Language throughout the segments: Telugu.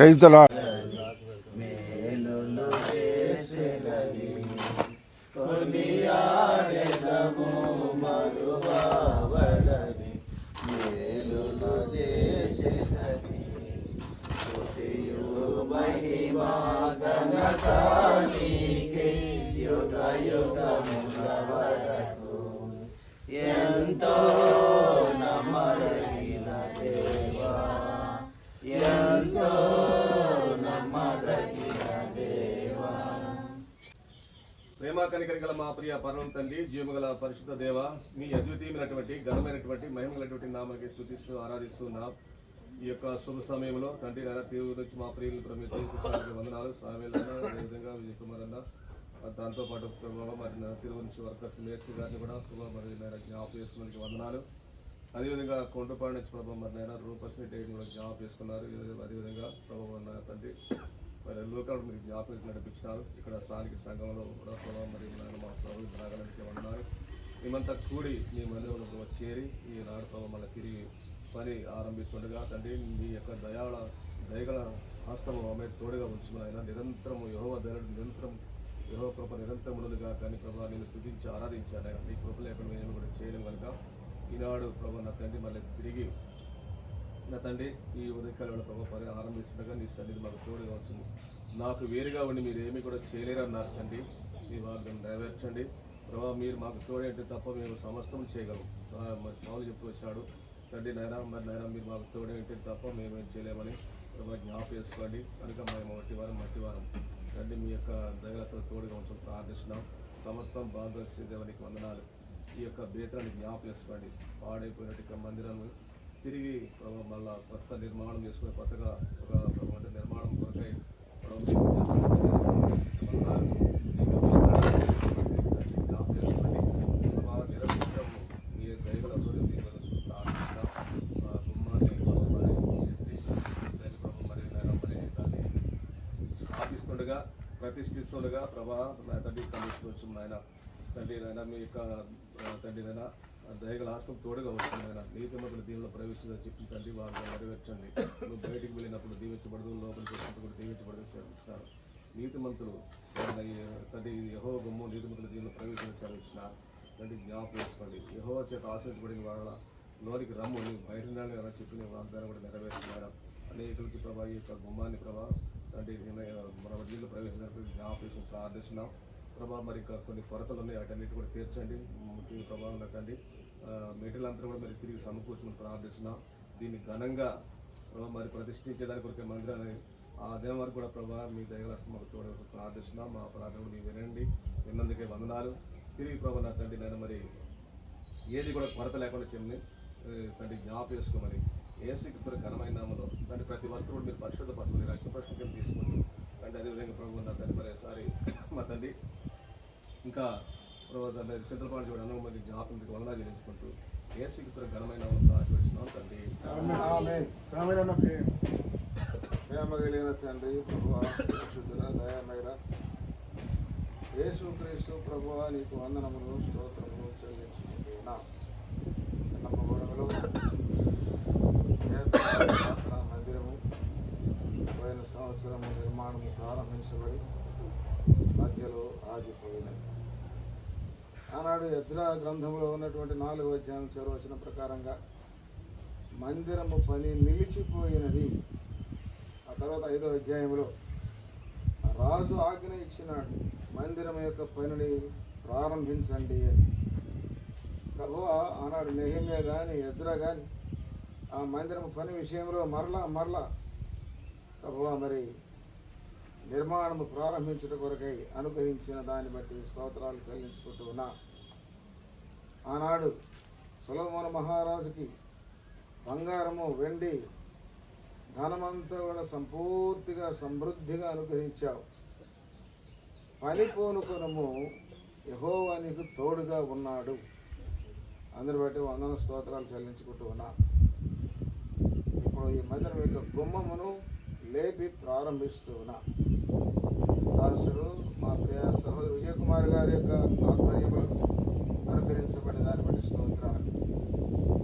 రైతుల గల మా ప్రియ పరమ తండ్రి జీవగల పరిశుద్ధ దేవ మీ అద్వితీయమైనటువంటి ఘనమైనటువంటి మహిమగలటువంటి నామకి స్థుతిస్తూ ఆరాధిస్తూ నా ఈ యొక్క శుభ సమయంలో తండ్రి నాయన తీరు నుంచి మా ప్రియులు ప్రమితానికి వందనాలు. సామేలన్న అదేవిధంగా విజయ్ కుమార్ అన్న దాంతోపాటు దాంతో పాటు ప్రభావ మరి తిరువు నుంచి వర్కర్స్ మేస్త్రి గారిని కూడా ప్రభావ మరి జ్ఞాపకం చేసుకున్నందుకు వందనాలు. అదేవిధంగా కొండపాడు నుంచి ప్రభావ మరి నాయన రూపస్ని డైరీ కూడా జ్ఞాపకం చేసుకున్నారు. అదేవిధంగా ప్రభావ తండ్రి మరి లోకాలు మీకు జ్ఞాపకం నడిపించారు ఇక్కడ స్థానిక సంఘంలో కూడా ప్రభావ మరి నాయన మా ప్రభు ఉన్నారు. మేమంతా కూడి మీ మందిరంలో చేరి ఈ నాడు ప్రభావ మళ్ళీ తిరిగి పని ఆరంభిస్తుండగా తండ్రి మీ యొక్క దయాళ దయగల హస్తము ఆమె తోడుగా ఉంచుకున్న ఆయన నిరంతరము యహోవ నిరంతరం యోహ కృప నిరంతరం ఉండదుగా కానీ ప్రభావ నేను స్థుతించి ఆరాధించాను. మీ నీ కృప లేకుండా నేను కూడా చేయడం కనుక ఈనాడు ప్రభు నా తండ్రి మళ్ళీ తిరిగి నా తండ్రి ఈ ఉదయకాలంలో ప్రభావ పని ఆరంభిస్తుండగా నీ సన్నిధి మాకు తోడుగా వచ్చింది నాకు వేరుగా ఉండి మీరు ఏమీ కూడా చేయలేరన్నారు తండ్రి. మీ వాగ్దానం నెరవేర్చండి. ప్రభావ మీరు మాకు తోడేంటే తప్ప మేము సమస్తం చేయగలం ఆ, మరి పౌలు చెప్తూ వచ్చాడు తండ్రి నాయన మరి నాయన మీరు మాకు తోడేంటే తప్ప మేమేం చేయలేమని ప్రభావ జ్ఞాపకం చేసుకోండి. కనుక మేము మట్టి వారం మట్టి వారం. తండ్రి మీ యొక్క దయగల తోడుగా ఉంచడం ప్రార్థిస్తున్నాం. సమస్తం బాగా చేసేవానికి వందనాలు. ఈ యొక్క బేతాన్ని జ్ఞాపకం చేసుకోండి. పాడైపోయినట్టు మందిరాన్ని తిరిగి మళ్ళా కొత్త నిర్మాణం చేసుకుని కొత్తగా ఒక నిర్మాణం కొరకై మీ మరి నాయన స్థాపిస్తుండగా ప్రతిష్ఠిస్తుండగా ప్రభా నా తండ్రి వచ్చిన నాయన. తండ్రి నాయన మీ యొక్క ఆ, తండ్రి నాయన దయగల హస్తం తోడుగా వస్తుంది ఆయన నీతి మొదలు దీవులో ప్రవేశిందని చెప్పి తండ్రి వాళ్ళు నెరవేర్చండి. నువ్వు బయటికి వెళ్ళినప్పుడు దీవించబడదు లోపలికి వచ్చినప్పుడు కూడా దీవించబడదు చదివించినారు నీతిమంతులు ఆయన ఈ తండ్రి యహో గుమ్ము నీతిమంతుల దీవులో ప్రవేశించి చదివించినారు తండ్రి జ్ఞాపకం చేసుకోండి. యహో చేత ఆశ్రయించబడిన వాళ్ళ లోనికి రమ్ము. నీకు బయట ఉండాలి కదా చెప్పిన వాగ్దానం కూడా నెరవేరుతున్నారు అనేకులకి ప్రభా ఈ యొక్క గుమ్మాన్ని ప్రభా తండ్రి నిన్న మన వడ్డీలో ప్రవేశించినప్పుడు జ్ఞాపకం ప్రార్థిస్తున్నాం. ప్రభా మరి ఇంకా కొన్ని కొరతలు ఉన్నాయి వాటన్నిటి కూడా తీర్చండి. ముఖ్య ప్రభావం కండి మెటీరియల్ అంతా కూడా మరి తిరిగి సమకూర్చుకుని ప్రార్థిస్తున్నాం దీన్ని ఘనంగా ప్రభా మరి ప్రతిష్ఠించేదానికి కొరికే మందిరాన్ని ఆ దేవం వరకు కూడా ప్రభా మీ దయగల మాకు ప్రార్థిస్తున్నాం. మా ప్రార్థన మీ మీరు వినండి. విన్నందుకే వందనాలు. తిరిగి ప్రభావ నా తండ్రి నేను మరి ఏది కూడా కొరత లేకుండా చెంది తండ్రి జ్ఞాపకం చేసుకోమని ఏసుకి ఘనమైన నామలో తండ్రి ప్రతి వస్తువు కూడా మీరు పరిశుద్ధ పరచుకుని రక్షణ ప్రశ్న తీసుకుంటూ తండ్రి అదేవిధంగా ప్రభు నా తండ్రి మరి మా తండ్రి ఇంకా చింతలపాటు చూడ అనుభవం మంది జ్ఞాపకం మీకు వందనా చెల్లించుకుంటూ ఏసుకి ఘనమైన ఆశీర్వదిస్తున్నాం తండ్రి. ప్రేమ. కలిగిన తండ్రి ప్రభు శుద్ధుల దయామయుడ. ప్రభు నీకు వందనములు స్తోత్రములు చెల్లించుకుంటున్నా. నమ్మగోడములు మందిరము పోయిన సంవత్సరము నిర్మాణము ప్రారంభించబడి మధ్యలో ఆగిపోయినది. ఆనాడు యజ్రా గ్రంథంలో ఉన్నటువంటి నాలుగో అధ్యాయం చదవచ్చిన ప్రకారంగా మందిరము పని నిలిచిపోయినది. ఆ తర్వాత ఐదో అధ్యాయంలో రాజు ఆజ్ఞ ఇచ్చినాడు మందిరం యొక్క పనిని ప్రారంభించండి అని. ప్రభు ఆనాడు నెహిమే కానీ ఎజ్రా కానీ ఆ మందిరం పని విషయంలో మరలా మరలా ప్రభు మరి నిర్మాణము ప్రారంభించుట కొరకై అనుగ్రహించిన దాన్ని బట్టి స్తోత్రాలు చెల్లించుకుంటూ ఉన్నా ఆనాడు సులభమన మహారాజుకి బంగారము వెండి ధనమంతా కూడా సంపూర్తిగా సమృద్ధిగా అనుగ్రహించావు. పని కోనుకొనము యహోవా నీకు తోడుగా ఉన్నాడు. అందరి బట్టి వందన స్తోత్రాలు చెల్లించుకుంటూ ఉన్నా ఇప్పుడు ఈ మందిరం యొక్క గుమ్మమును లేపి ప్రారంభిస్తూ ఉన్నా దాసుడు మా ప్రియ సహోదరు విజయకుమార్ గారి యొక్క ఆధ్వర్యంలో అనుకరించబడిన దాన్ని బట్టి స్తోత్రాలు.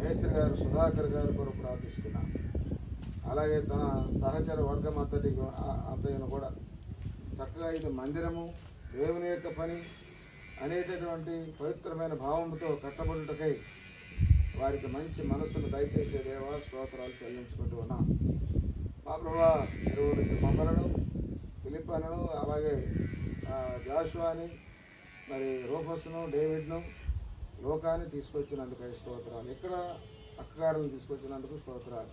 మేస్త్రి గారు సుధాకర్ గారు కొరకు ప్రార్థిస్తున్నాను అలాగే తన సహచర వర్గం అంతటి అంతయును కూడా చక్కగా ఇది మందిరము దేవుని యొక్క పని అనేటటువంటి పవిత్రమైన భావంతో కట్టబడుటకై వారికి మంచి మనస్సును దయచేసే దేవా స్తోత్రాలు చెల్లించుకుంటూ ఉన్నాం. మా ప్రభా ఇరువు నుంచి మమ్మలను ఫిలిప్పనను అలాగే జాషువాని మరి రోబస్ను డేవిడ్ను లోకాన్ని తీసుకొచ్చినందుకు స్తోత్రాలు. ఇక్కడ అక్కగారులను తీసుకొచ్చినందుకు స్తోత్రాలు.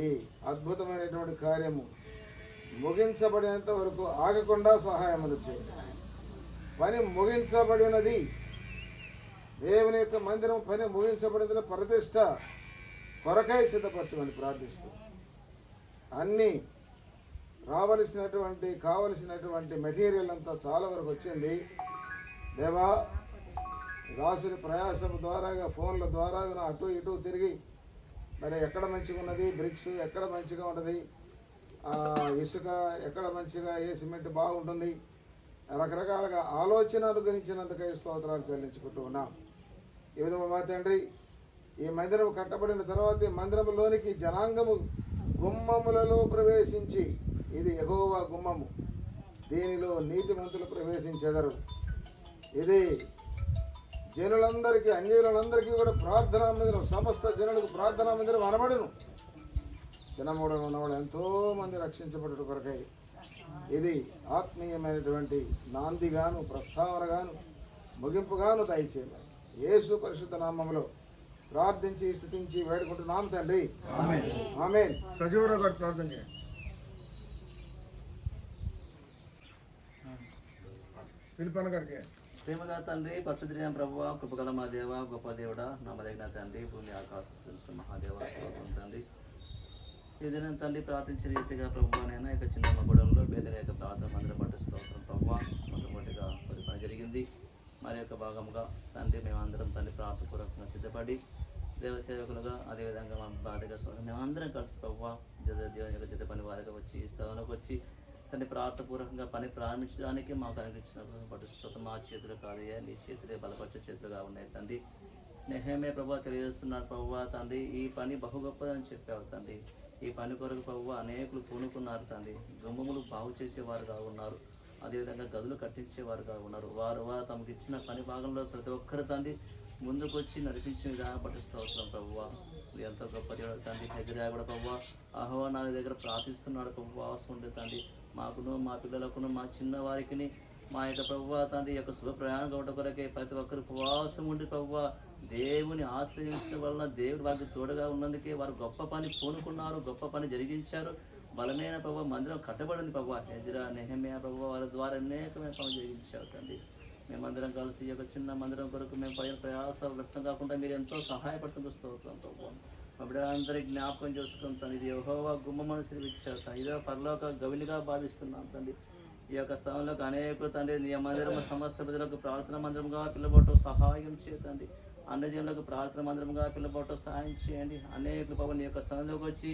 ఈ అద్భుతమైనటువంటి కార్యము ముగించబడినంత వరకు ఆగకుండా సహాయం చేయండి. పని ముగించబడినది దేవుని యొక్క మందిరం పని ముగించబడిన ప్రతిష్ట కొరకై సిద్ధపరచమని ప్రార్థిస్తూ. అన్నీ రావలసినటువంటి కావలసినటువంటి మెటీరియల్ అంతా చాలా వరకు వచ్చింది. దేవా దాసుని ప్రయాసం ద్వారాగా ఫోన్ల ద్వారా అటు ఇటు తిరిగి మరి ఎక్కడ మంచిగా ఉన్నది? బ్రిక్స్ ఎక్కడ మంచిగా ఉన్నది? ఇసుక ఎక్కడ మంచిగా? ఏ సిమెంట్ బాగుంటుంది? రకరకాలుగా ఆలోచన అనుగ్రహించినందుకై స్తోత్రాలు చెల్లించుకుంటూ ఉన్నాం. ఈ విధంగా మా తండ్రి ఈ మందిరం కట్టబడిన తర్వాత ఈ మందిరంలోనికి జనాంగము గుమ్మములలో ప్రవేశించి ఇది ఎగోవా గుమ్మము. దీనిలో నీతిమంతులు ప్రవేశించెదరు. ఇది జనులందరికీ అన్యులందరికీ కూడా ప్రార్థనా మందిరం సమస్త జనులకు ప్రార్థనా మందిరం అనబడును. జనమూడ ఉన్నవాడు ఎంతో మంది రక్షించబడుట కొరకై ఇది ఆత్మీయమైనటువంటి నాందిగాను ప్రస్తావనగాను ముగింపుగాను దయచేయమని. యేసు పరిశుద్ధ నామములో ప్రార్థించి స్థుతించి వేడుకుంటున్నాం తండ్రి. ఆమేన్. సజీవరావు గారు ప్రార్థన చేయండి. ప్రేమగా తండ్రి పరిశుద్ధి ప్రభు కృపగల మా దేవ గొప్ప దేవుడ నమ్మదగిన తండ్రి భూమి ఆకాశం మహాదేవ తండ్రి. ఏదైనా తండ్రి ప్రార్థించిన రీతిగా ప్రభు నేను ఇక చిన్న మగూడెంలో పేదల యొక్క ప్రార్థన మందిర పట్టు స్తోత్రం ప్రభు మొట్టమొదటిగా కొద్ది పని జరిగింది. మరి యొక్క భాగంగా తండ్రి మేమందరం తండ్రి ప్రార్థపూర్వకంగా సిద్ధపడి దేవ సేవకులుగా అదేవిధంగా మా బాధగా మేమందరం కలిసి ప్రభు జత దేవుని యొక్క జత పని వారిగా వచ్చి స్థలంలోకి వచ్చి తండ్రి ప్రార్థపూర్వకంగా పని ప్రారంభించడానికి మాకు అనిపించిన పటిష్టత మా చేతులు కాదయ్యా నీ చేతులే బలపరిచే చేతులుగా ఉన్నాయి తండ్రి. నెహమే ప్రభా తెలియజేస్తున్నారు ప్రభు తండ్రి ఈ పని బహు గొప్పదని చెప్పావు తండ్రి. ఈ పని కొరకు ప్రభు అనేకులు పూనుకున్నారు తండ్రి. గుమ్మములు బాగు చేసేవారుగా ఉన్నారు. అదేవిధంగా గదులు కట్టించేవారుగా ఉన్నారు. వారు వారు తమకు ఇచ్చిన పని భాగంలో ప్రతి ఒక్కరు తండ్రి ముందుకొచ్చి నడిపించిన విధానం పట్టిస్తూ వస్తున్నాం ప్రభువ ఎంతో గొప్ప దేవుడు తండ్రి. హెజరియా కూడా ప్రభువ ఆహ్వానాల దగ్గర ప్రార్థిస్తున్నాడు ప్రభు ఉండే తండ్రి. మాకును మా పిల్లలకును మా చిన్నవారికి మా యొక్క ప్రభువ తండ్రి యొక్క శుభ ప్రయాణం కావడం కొరకే ప్రతి ఒక్కరు ఉపవాసం ఉండి ప్రభువ దేవుని ఆశ్రయించడం వలన దేవుడు వారికి తోడుగా ఉన్నందుకే వారు గొప్ప పని పూనుకున్నారు గొప్ప పని జరిగించారు. బలమైన ప్రభు మందిరం కట్టబడింది ప్రభు హెజరా నెహమ్యా ప్రభు వారి ద్వారా అనేకమైన పనులు జరిగించారు తండ్రి. మేమందరం కలిసి ఒక యొక్క చిన్న మందిరం కొరకు మేము పైన ప్రయాసాలు వ్యక్తం కాకుండా మీరు ఎంతో సహాయపడుతుంది స్తోత్రం ప్రభు అప్పుడే అందరికి జ్ఞాపకం చేసుకుంటాను. ఇది యెహోవా గుమ్మమని తండ్రి. ఇదో పరలోక గవినిగా భావిస్తున్నాం తండ్రి. ఈ యొక్క స్థలంలోకి అనేకులు తండ్రి నీ మందిరం సమస్త ప్రజలకు ప్రార్థన మందిరంగా పిల్లబోటం సహాయం చేయండి అన్ని జనులకు ప్రార్థన మందిరంగా పిల్లబోటం సహాయం చేయండి. అనేకులు ప్రభు నీ యొక్క స్థలంలోకి వచ్చి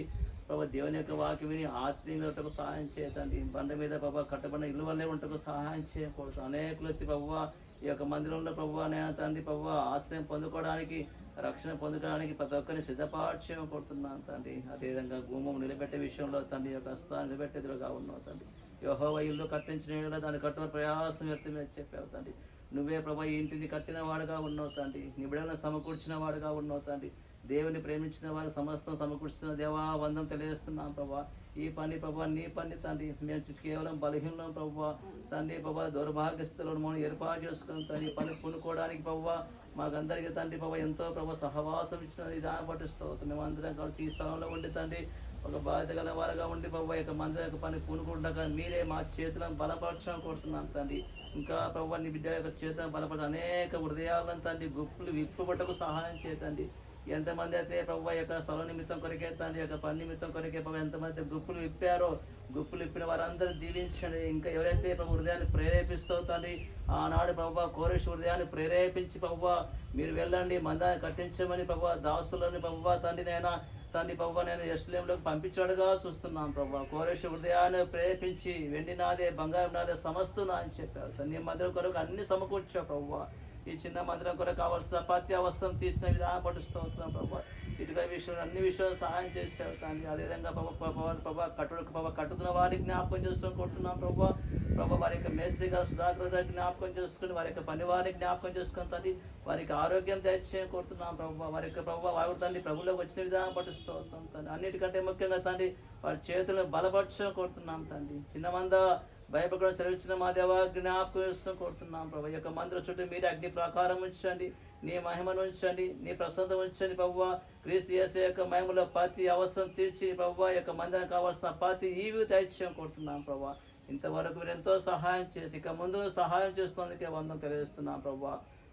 ప్రభు దేవుని యొక్క వాక్యం విని ఆత్మీయంగా ఉంటకు సహాయం చేయతండి బండ మీద ప్రభు కట్టబడిన ఇల్లు వల్లే ఉంటకు సహాయం చేయకూడదు. అనేకులు వచ్చి ప్రభు ఈ యొక్క మందిరంలో ప్రభు నేను తండ్రి ప్రభు ఆశ్రయం పొందుకోవడానికి రక్షణ పొందుకోవడానికి ప్రతి ఒక్కరిని సిద్ధపాటు కొడుతున్నాను తండ్రి. అదేవిధంగా భూమం నిలబెట్టే విషయంలో తండ్రి యొక్క హస్తాన్ని నిలబెట్టేదిగా ఉన్నావు తండ్రి. యహోవ ఇల్లు కట్టించిన దాన్ని దాని ప్రయాసం వ్యక్తమే చెప్పావు తండ్రి. నువ్వే ప్రభా ఈ ఇంటిని కట్టిన వాడుగా ఉన్నావు తండ్రి. నీ సమకూర్చిన వాడుగా ఉన్నావు తండ్రి. దేవుని ప్రేమించిన వారు సమస్తం సమకూర్చిన దేవా వందం తెలియజేస్తున్నాం ప్రభా. ఈ పని ప్రభా నీ పని తండ్రి. మేము కేవలం బలహీనం ప్రభా. తండ్రి ప్రభా దౌర్భాగ్యస్తులను మనం ఏర్పాటు చేసుకుని తండ్రి పని పూనుకోవడానికి ప్రభా మాకందరికీ తండ్రి ప్రభా ఎంతో ప్రభా సహవాసం ఇచ్చిన విధానం పట్టిస్తూ మేము అందరం కలిసి ఈ స్థలంలో ఉండి తండ్రి ఒక బాధ్యత గల వారుగా ఉండి ప్రభావ యొక్క మందిర యొక్క పని పూనుకుంటాక మీరే మా చేతులను బలపరచడం కోరుతున్నాం తండ్రి. ఇంకా ప్రభావ నీ బిడ్డ యొక్క చేతులను బలపరచ అనేక హృదయాలను తండ్రి గుప్పులు విప్పుబట్టకు సహాయం చేతండి ఎంతమంది అయితే ప్రభు యొక్క స్థలం నిమిత్తం కొరకే తండ్రి యొక్క పని నిమిత్తం కొరకే ప్రభు ఎంతమంది గుప్పులు విప్పారో గుప్పులు విప్పిన వారందరూ దీవించండి. ఇంకా ఎవరైతే ప్రభు హృదయాన్ని ప్రేరేపిస్తూ తండ్రి ఆనాడు ప్రభు కోరేష్ హృదయాన్ని ప్రేరేపించి ప్రభు మీరు వెళ్ళండి మందాన్ని కట్టించమని ప్రభు దాసులని ప్రభు తండ్రి నేను తండ్రి ప్రభు నేను ఎస్లేంలోకి పంపించాడుగా చూస్తున్నాను ప్రభు కోరేష్ హృదయాన్ని ప్రేరేపించి వెండి నాదే బంగారం నాదే సమస్తు నా అని చెప్పారు. తండ్రి మధ్య కొరకు అన్ని సమకూర్చా ప్రభు ఈ చిన్న మందిరం కొరకు కావాల్సిన ప్రతి అవసరం తీసిన విధానం పట్టిస్తూ ప్రభావ ప్రభు. ఇటుక విషయంలో అన్ని విషయాలు సహాయం చేశారు తండ్రి. అదేవిధంగా ప్రభా ప్రభావ ప్రభా ప్రభావ ప్రభా కట్టుకున్న వారికి జ్ఞాపకం చేసుకొని కొడుతున్నాం ప్రభా. ప్రభావ వారి యొక్క మేస్త్రి గారు సుధాకర్ జ్ఞాపకం చేసుకుని వారి యొక్క పని వారికి జ్ఞాపకం చేసుకుని తండ్రి వారికి ఆరోగ్యం దయచేయం కొడుతున్నాం ప్రభావ వారి యొక్క ప్రభావ వారు తండ్రి ప్రభులకు వచ్చిన విధానం పట్టిస్తూ తండ్రి. అన్నిటికంటే ముఖ్యంగా తండ్రి వారి చేతులను బలపరచడం కొడుతున్నాం తండ్రి. చిన్న మంద భయపడకుండా సెలవిచ్చిన మా దేవ జ్ఞాపకం కోరుతున్నాం కొడుతున్నాం ప్రభు యొక్క మందిర చుట్టూ మీరు అగ్ని ప్రాకారం ఉంచండి నీ మహిమను ఉంచండి నీ ప్రసంతం ఉంచండి ప్రభు. క్రీస్తు యేసు యొక్క మహిమలో ప్రతి అవసరం తీర్చి ప్రభు యొక్క మందిరం కావాల్సిన ప్రతి ఈవి దైత్యం కొడుతున్నాం ప్రభు. ఇంతవరకు మీరు ఎంతో సహాయం చేసి ఇక ముందు సహాయం చేస్తున్నందుకే వందం తెలియజేస్తున్నాం ప్రభు.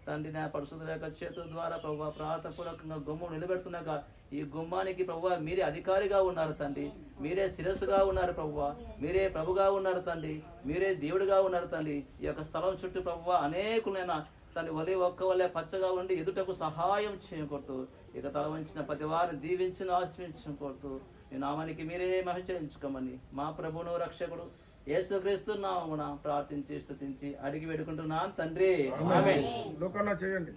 తండ్రి నా పరిశుద్ధుల యొక్క చేతుల ద్వారా ప్రభు ప్రాతపూర్వకంగా గుమ్మం నిలబెడుతున్నాక ఈ గుమ్మానికి ప్రభు మీరే అధికారిగా ఉన్నారు తండ్రి. మీరే శిరస్సుగా ఉన్నారు ప్రభు మీరే ప్రభుగా ఉన్నారు తండ్రి. మీరే దేవుడిగా ఉన్నారు తండ్రి. ఈ యొక్క స్థలం చుట్టూ ప్రభు అనేకులైన తన వలే ఒక్క వల్లే పచ్చగా ఉండి ఎదుటకు సహాయం చేయకూడదు ఇక తల వంచిన ప్రతి వారిని దీవించిన ఆశ్రయించకూడదు ఈ నామానికి మీరే మహిళించుకోమని మా ప్రభును రక్షకుడు యేసుక్రీస్తు నామమున ప్రార్థించి స్తుతించి అడిగి వేడుకుంటున్నాను తండ్రి. ఆమేన్. లోకన్నా చేయండి.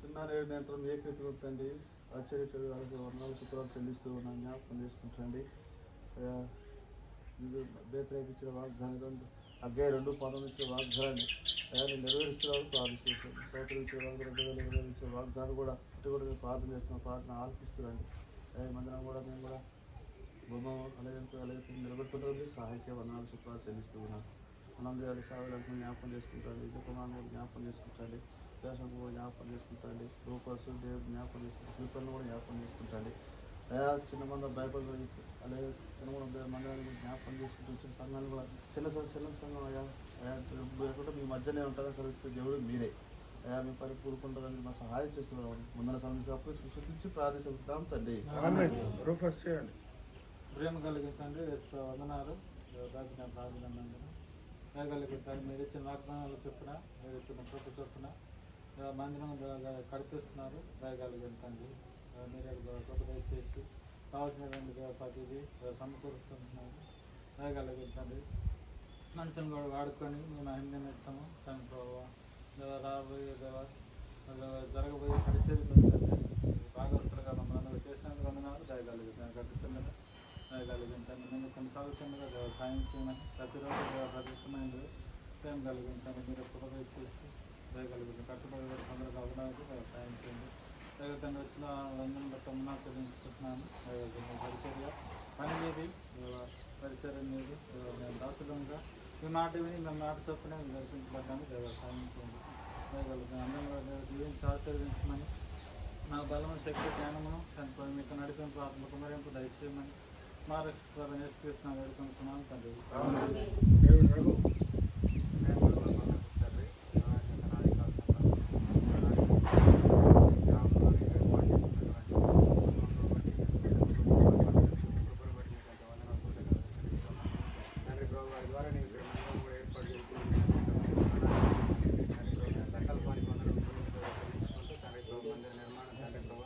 చిన్నారు నేత్రం ఏకీకృతం తండ్రి ఆశ్చర్యకరాలకు వర్ణాలు శుక్రాలు చెల్లిస్తూ ఉన్నాను జ్ఞాపకం చేసుకుంటండి వ్యతిరేకించిన వాగ్దానం అగ్గే రెండు పదం ఇచ్చిన వాగ్దానాన్ని అయ్యా నేను నెరవేరుస్తున్నాను ప్రార్థిస్తున్నాను. ఇచ్చే వాగ్దానం నెరవేరించే వాగ్దానం కూడా ఇటు కూడా మేము ప్రార్థన చేస్తున్నాం ప్రార్థన ఆలపిస్తున్నాండి అయ్యా మందిరం కూడా మేము కూడా బొమ్మ అలాగే అలాగే నిలబెడుతుంటుంది సహాయక వర్ణాలు శుక్రాలు చెల్లిస్తూ ఉన్నాను అనంతరాలు సాగులకు జ్ఞాపకం చేసుకుంటాండి ఇద్దరు కుమారులు జ్ఞాపకం చేసుకుంటాండి దేశం కూడా జ్ఞాపకం చేసుకుంటాండి రూపసు దేవుడు జ్ఞాపకం చేసుకుంటాడు శిల్పలను కూడా జ్ఞాపకం చేసుకుంటాండి. అయా చిన్న మంద భయపడి అలాగే చిన్న మంది మందిరాన్ని జ్ఞాపకం చేసుకుంటూ చిన్న సంఘాలు కూడా చిన్న సంఘ చిన్న సంఘం అయ్యా. అయా ఎక్కడ మీ మధ్యనే ఉంటుందా సరే? దేవుడు మీరే. అయా మీ పని కూడుకుంటుందని మా సహాయం చేస్తున్నాం ముందర సమస్య అప్పుడు శృతించి ప్రార్థిస్తున్నాం తండ్రి. చేయండి. ప్రేమ కలిగిన తండ్రి వందనాలు. దాచిన ప్రార్థన వేయగలిగిన తండ్రి మీరు ఇచ్చిన వాగ్దానాలు చొప్పున మీరు ఇచ్చిన కృప చొప్పున మందిరం కడిపిస్తున్నారు. వేయగలిగిన తండ్రి మీరు మీరే కృప దయచేసి కావాల్సినటువంటి ప్రతిదీ ఆ, సమకూరుస్తుంటున్నారు వేయగలిగిన తండ్రి మనుషులను కూడా వాడుకొని మీ మహిమ నిమిత్తము తను రాబోయే జరగబోయే పరిచయం కలిగించండి మేము కొనసాగుతుండగా దేవ సాయం చేయమని ప్రతిరోజు దేవ ప్రతిష్టమైనది ప్రేమ కలిగించండి మీరు కృపగా ఇచ్చేసి దయగలుగుతుంది కట్టుబడి తొందరగా అవ్వడానికి సాయం చేయండి దైవతంగా వచ్చిన వందన బట్టి ఉన్నా చెల్లించుకుంటున్నాను పరిచర్య పని మీది పరిచర్య మీది దేవ మేము దాసులంగా మీ మాట విని మేము మాట చొప్పున దర్శించబడ్డాము దేవ సాయం చేయండి దయగలుగుతుంది అందరూ జీవించి ఆశీర్వదించమని నా బలము శక్తి జ్ఞానమును మీకు నడిపింపు ఆత్మకుమరింపు దయచేయమని మహారాష్ట్ర రక్షణ వేడుకుంటున్నాను తండ్రి ప్రభు వారి ద్వారా నేను ఇక్కడ మందిరం కూడా ఏర్పాటు చేసుకున్నాను సంకల్పానికి వందనం చెల్లించుకుంటూ తండ్రి ప్రభు మందిర నిర్మాణం తండ్రి ప్రభు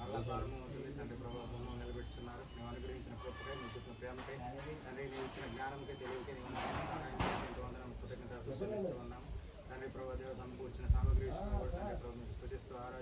మళ్ళా ప్రారంభమవుతుంది తండ్రి ప్రభు బొమ్మను నిలబెట్టున్నారు మేము అనుగ్రహించిన కృపకై మీకు చూపిన ప్రేమకై తండ్రి నీవు ఇచ్చిన జ్ఞానంకై తెలివికై నీవు నాకు సహాయం చేసి వందనం కృతజ్ఞతలు చెల్లిస్తూ ఉన్నాము తండ్రి ప్రభు దేవ సమకూర్చిన సామగ్రి విషయంలో కూడా తండ్రి ప్రభు మీకు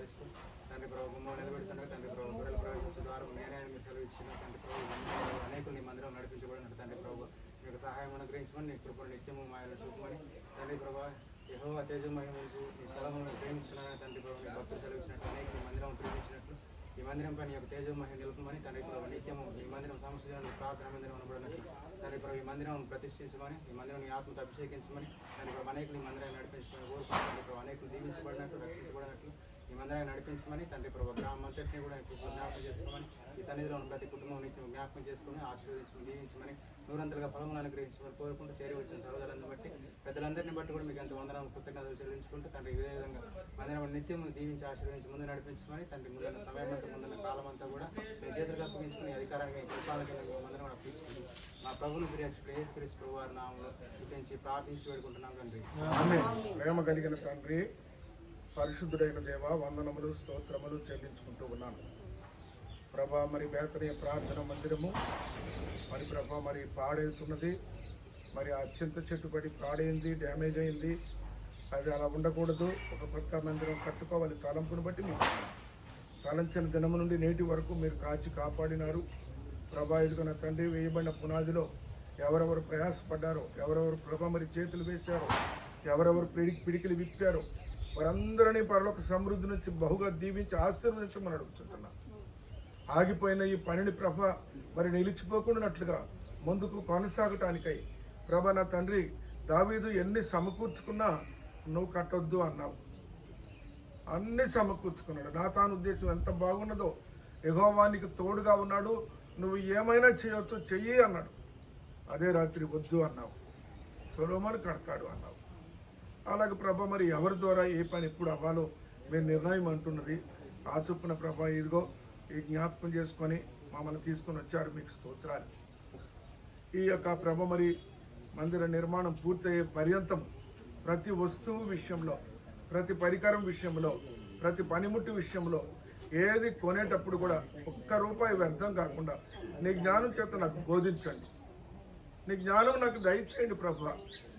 స్థుతిస్తూ తండ్రి ప్రభు నిలబెడుతుండగా తండ్రి ప్రభు గొర్రెల ప్రవేశించే ద్వారా నేనే అని మీరు సెలవు ఇచ్చిన తండ్రి ప్రభు అనేకులు నీ మందిరం నడిపించబడినట్టు తండ్రి ప్రభు మీకు సహాయం అనుగ్రహించమని నీ కృపను నిత్యము మాయలు చూపమని తండ్రి ప్రభా యహో తేజమహిమించు ఈ స్థలమును ప్రేమించున్నానని తండ్రి ప్రభు నీ భక్తులు సెలవిచ్చినట్టు అనేక ఈ మందిరం ప్రేమించినట్లు ఈ మందిరం పైన యొక్క తేజమహిమ నిలుపుమని తండ్రి ప్రభు నిత్యము ఈ మందిరం సమస్యలను ప్రార్థన మందిరం అనబడినట్లు తండ్రి ప్రభు ఈ మందిరం ప్రతిష్ఠించమని ఈ మందిరం ఆత్మతో అభిషేకించమని తండ్రి ప్రభు అనేకులు ఈ మందిరాన్ని నడిపించమని కోరుకుంటున్నాను. తండ్రి ప్రభు అనేకులు దీవించబడినట్టు రక్షించబడినట్లు మేమందరం నడిపించమని తండ్రి ప్రభు గ్రామంతటిని కూడా జ్ఞాపకం చేసుకోమని ఈ సన్నిధిలో ఉన్న ప్రతి కుటుంబం నిత్యం జ్ఞాపకం చేసుకుని ఆశీర్వదించమని దీవించమని నూరంతలుగా ఫలములు అనుగ్రహించమని కోరుకుంటూ చేరి వచ్చిన సహోదరులను బట్టి పెద్దలందరినీ బట్టి కూడా మీకు ఎంత వందనం కృతజ్ఞతలు చెల్లించుకుంటూ తండ్రి ఇదే విధంగా మందిరం నిత్యం దీవించి ఆశీర్వదించి ముందు నడిపించమని తండ్రి ముందున్న సమయం అంతా ముందున్న కాలం అంతా కూడా మీ చేతులుగా అప్పగించుకుని అధికారంగా పరిపాలన మందిరం అప్పించుకుని మా ప్రభుని ప్రియక్షుడు యేసుక్రీస్తు క్రీస్తు వారి నామంలో స్థుతించి ప్రార్థించి వేడుకుంటున్నాం తండ్రి. ప్రేమ కలిగిన తండ్రి పరిశుద్ధుడైన దేవ వందనములు స్తోత్రములు చెల్లించుకుంటూ ఉన్నాను. ప్రభా మరి బేతనీయ ప్రార్థన మందిరము మరి ప్రభా మరి పాడవుతున్నది మరి అత్యంత చెట్టుబడి పాడైంది డ్యామేజ్ అయింది అది అలా ఉండకూడదు ఒక పక్క మందిరం కట్టుకోవాలి తలంపును బట్టి మీకు తలంచిన దినము నుండి నేటి వరకు మీరు కాచి కాపాడినారు. ప్రభా ఎదుగున తండ్రి వేయబడిన పునాదిలో ఎవరెవరు ప్రయాసపడ్డారో ఎవరెవరు ప్రభ మరి చేతులు వేశారో ఎవరెవరు పిడి పిడికిలు విప్పారో వారందరినీ పరలోక సమృద్ధి నుంచి బహుగా దీవించి ఆశీర్వదించమని అడుగుతున్నాను ఆగిపోయిన ఈ పనిని ప్రభ మరి నిలిచిపోకుండానట్లుగా ముందుకు కొనసాగటానికై ప్రభ నా తండ్రి దావీదు ఎన్ని సమకూర్చుకున్నా నువ్వు కట్టొద్దు అన్నావు. అన్ని సమకూర్చుకున్నాడు. నా తాను ఉద్దేశం ఎంత బాగున్నదో ఎగోవానికి తోడుగా ఉన్నాడు. నువ్వు ఏమైనా చేయొచ్చు చెయ్యి అన్నాడు. అదే రాత్రి వద్దు అన్నావు. సొలోమన్ కడతాడు అన్నావు. అలాగే ప్రభ మరి ఎవరి ద్వారా ఏ పని ఎప్పుడు అవ్వాలో మీరు నిర్ణయం అంటున్నది. ఆ చొప్పున ప్రభ ఇదిగో ఈ జ్ఞాపకం చేసుకొని మమ్మల్ని తీసుకొని వచ్చారు మీకు స్తోత్రాలు. ఈ యొక్క ప్రభ మరి మందిర నిర్మాణం పూర్తయ్యే పర్యంతం ప్రతి వస్తువు విషయంలో ప్రతి పరికరం విషయంలో ప్రతి పనిముట్టు విషయంలో ఏది కొనేటప్పుడు కూడా ఒక్క రూపాయి వ్యర్థం కాకుండా నీ జ్ఞానం చేత నాకు బోధించండి. నీ జ్ఞానం నాకు దయచేయండి ప్రభు.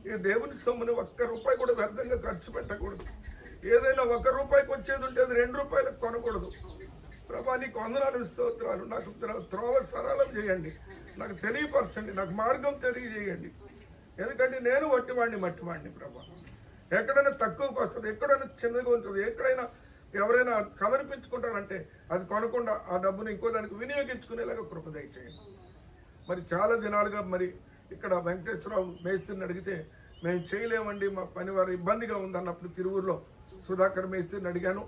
ఈ దేవుని సొమ్ముని ఒక్క రూపాయి కూడా వ్యర్థంగా ఖర్చు పెట్టకూడదు. ఏదైనా ఒక రూపాయికి వచ్చేది ఉంటే అది రెండు రూపాయలకు కొనకూడదు. ప్రభా నీకు వందనాలు స్తోత్రాలు. నాకు త్రోవ సరళం చేయండి. నాకు తెలియపరచండి. నాకు మార్గం తెలియజేయండి. ఎందుకంటే నేను వట్టివాడిని మట్టివాడిని ప్రభా. ఎక్కడైనా తక్కువకి వస్తుంది ఎక్కడైనా చిన్నగా ఉంటుంది ఎక్కడైనా ఎవరైనా సమర్పించుకుంటారంటే అది కొనకుండా ఆ డబ్బును ఇంకో దానికి వినియోగించుకునేలాగా కృప దయచేయండి. మరి చాలా దినాలుగా మరి ఇక్కడ వెంకటేశ్వరరావు మేస్త్రిని అడిగితే మేము చేయలేమండి మా పని వారు ఇబ్బందిగా ఉందన్నప్పుడు తిరువురులో సుధాకర్ మేస్త్రిని అడిగాను.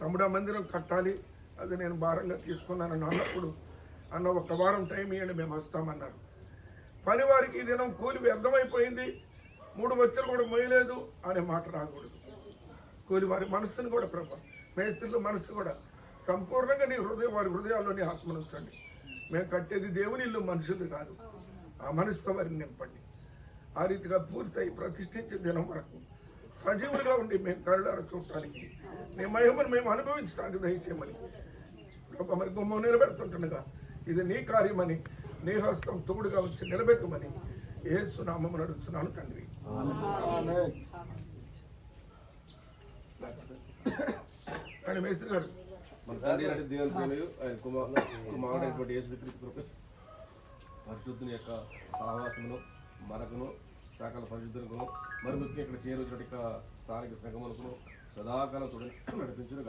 తమ్ముడా మందిరం కట్టాలి. అది నేను భారంగా తీసుకున్నానని అన్నప్పుడు అన్న ఒక వారం టైం ఇవ్వండి మేము వస్తామన్నారు. పనివారికి ఈ దినం కూలి వ్యర్థమైపోయింది. మూడు వచ్చలు కూడా మొయ్యలేదు అనే మాట రాకూడదు. కూలి వారి మనస్సును కూడా ప్రభా మేస్త్రుల మనస్సు కూడా సంపూర్ణంగా నీ హృదయం వారి హృదయాల్లో నీ ఆత్మను ఉంచండి. మేము కట్టేది దేవుని ఇల్లు మనుషులు కాదు. ఆ మనసుతో వారిని నింపండి. ఆ రీతిగా పూర్తయి ప్రతిష్ఠించే దినం వరకు సజీవులుగా ఉండి మేము కళ్ళార చూడటానికి నీ మహిమను మేము అనుభవించడానికి దయచేయమని. మరి గుమ్మం నిలబెడుతుంటుండగా ఇది నీ కార్యమని నీ హస్తం తోడుగా వచ్చి నిలబెట్టుమని ఏసు నామము నడుచున్నాను తండ్రి. ఆమేన్. కానీ మేస్త్రి గారు. మన తండ్రి అయిన దేవుని ప్రేమయు ఆయన కుమార్ కుమారుడైనటువంటి యేసుక్రీస్తు కృప. పరిశుద్ధుని యొక్క సహవాసమును మనకును సకల పరిశుద్ధులకు మరి ముఖ్యంగా ఇక్కడ చేరువచ్చినటువంటి యొక్క స్థానిక సంగములకు సదాకాలం చూడ నడిపించును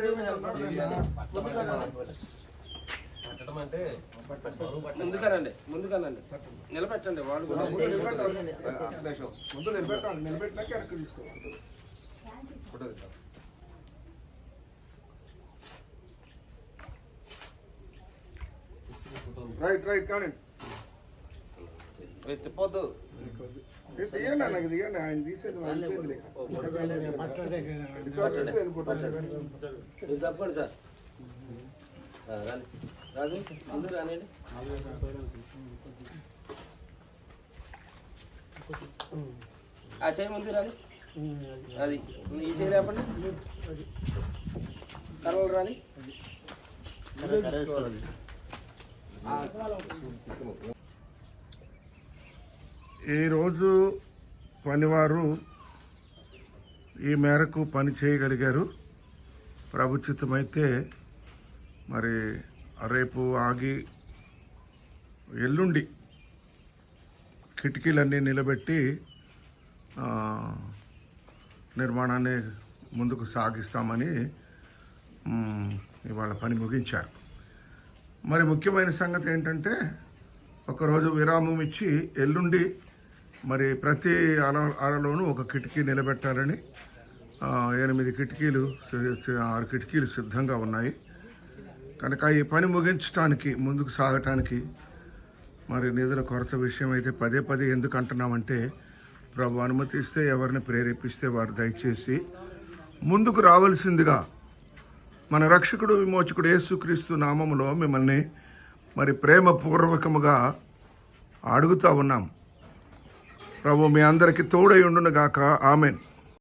దేవుని అన్నాడు పెట్టడం అంటే ముందుగానండి ముందుగానండి. నిలబెట్టండి వాళ్ళు కూడా ముందు నిలబెట్టినాక వెనక్కి తీసుకోవాలి. ఫోటో తీద్దాం. రైట్ రైట్ కానీ తిప్పొద్దు తీయండి ఆయన తీసేది తప్పండి సార్. రాజు ముందు రానండి ఆ చేయి ముందు రాని. అది ఈ సైడ్ లేపండి కలవలు రాని. ఈరోజు పనివారు ఈ మేరకు పని చేయగలిగారు. ప్రభుత్వమైతే మరి రేపు ఆగి ఎల్లుండి కిటికీలన్నీ నిలబెట్టి నిర్మాణాన్ని ముందుకు సాగిస్తామని ఇవాళ పని ముగించారు. మరి ముఖ్యమైన సంగతి ఏంటంటే ఒకరోజు విరామం ఇచ్చి ఎల్లుండి మరి ప్రతి అల అరలోనూ ఒక కిటికీ నిలబెట్టాలని ఎనిమిది కిటికీలు ఆరు కిటికీలు సిద్ధంగా ఉన్నాయి. కనుక ఈ పని ముగించడానికి ముందుకు సాగటానికి మరి నిధుల కొరత విషయం అయితే పదే పదే ఎందుకు అంటున్నామంటే ప్రభు అనుమతిస్తే ఎవరిని ప్రేరేపిస్తే వారు దయచేసి ముందుకు రావాల్సిందిగా మన రక్షకుడు విమోచకుడు యేసుక్రీస్తు నామములో మిమ్మల్ని మరి ప్రేమపూర్వకముగా అడుగుతూ ఉన్నాం. ప్రభు మీ అందరికీ తోడై ఉండునుగాక. ఆమెన్.